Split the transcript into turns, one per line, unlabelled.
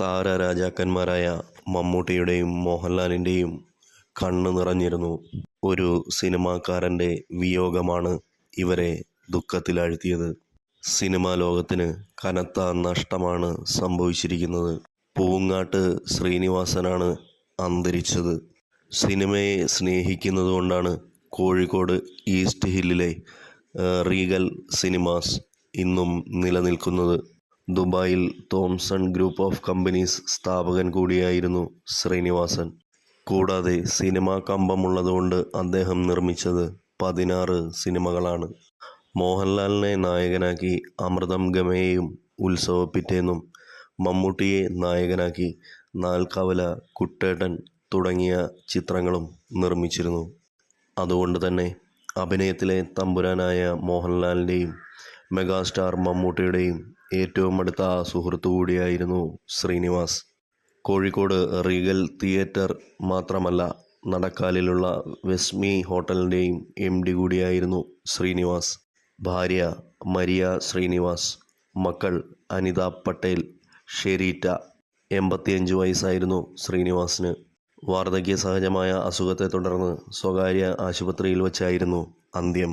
താരരാജാക്കന്മാരായ മമ്മൂട്ടിയുടെയും മോഹൻലാലിന്റെയും കണ്ണ് നിറഞ്ഞിരുന്നു. ഒരു സിനിമാക്കാരന്റെ വിയോഗമാണ് ഇവരെ ദുഃഖത്തിലാഴ്ത്തിയത്. സിനിമാ ലോകത്തിന് കനത്ത നഷ്ടമാണ് സംഭവിച്ചിരിക്കുന്നത്. പൂങ്ങാട്ട് ശ്രീനിവാസനാണ് അന്തരിച്ചത്. സിനിമയെ സ്നേഹിക്കുന്നതുകൊണ്ടാണ് കോഴിക്കോട് ഈസ്റ്റ് ഹില്ലിലെ റീഗൽ സിനിമാസ് ഇന്നും നിലനിൽക്കുന്നത്. ദുബായിൽ തോംസൺ ഗ്രൂപ്പ് ഓഫ് കമ്പനീസ് സ്ഥാപകൻ കൂടിയായിരുന്നു ശ്രീനിവാസൻ. കൂടാതെ സിനിമാ കമ്പമുള്ളതുകൊണ്ട് അദ്ദേഹം നിർമ്മിച്ചത് പതിനാറ് സിനിമകളാണ്. മോഹൻലാലിനെ നായകനാക്കി അമൃതം ഗമയെയും ഉത്സവപ്പിറ്റേന്നും മമ്മൂട്ടിയെ നായകനാക്കി നാൽക്കവല കുട്ടേട്ടൻ തുടങ്ങിയ ചിത്രങ്ങളും നിർമ്മിച്ചിരുന്നു. അതുകൊണ്ട് തന്നെ അഭിനയത്തിലെ തമ്പുരാനായ മോഹൻലാലിന്റെയും മെഗാസ്റ്റാർ മമ്മൂട്ടിയുടെയും ഏറ്റവും അടുത്ത സുഹൃത്തു കൂടിയായിരുന്നു ശ്രീനിവാസ്. കോഴിക്കോട് റീഗൽ തിയേറ്റർ മാത്രമല്ല നടക്കാലിലുള്ള വെസ്മി ഹോട്ടലിന്റെയും എം ഡി കൂടിയായിരുന്നു ശ്രീനിവാസ്. ഭാര്യ മരിയ ശ്രീനിവാസ് മക്കൾ അനിത പട്ടേൽ ഷെരീറ്റ എൺപത്തിയഞ്ച് വയസ്സായിരുന്നു ശ്രീനിവാസിന്. വാർദ്ധക്യ സഹജമായ അസുഖത്തെ തുടർന്ന് സ്വകാര്യ ആശുപത്രിയിൽ വച്ചായിരുന്നു അന്ത്യം.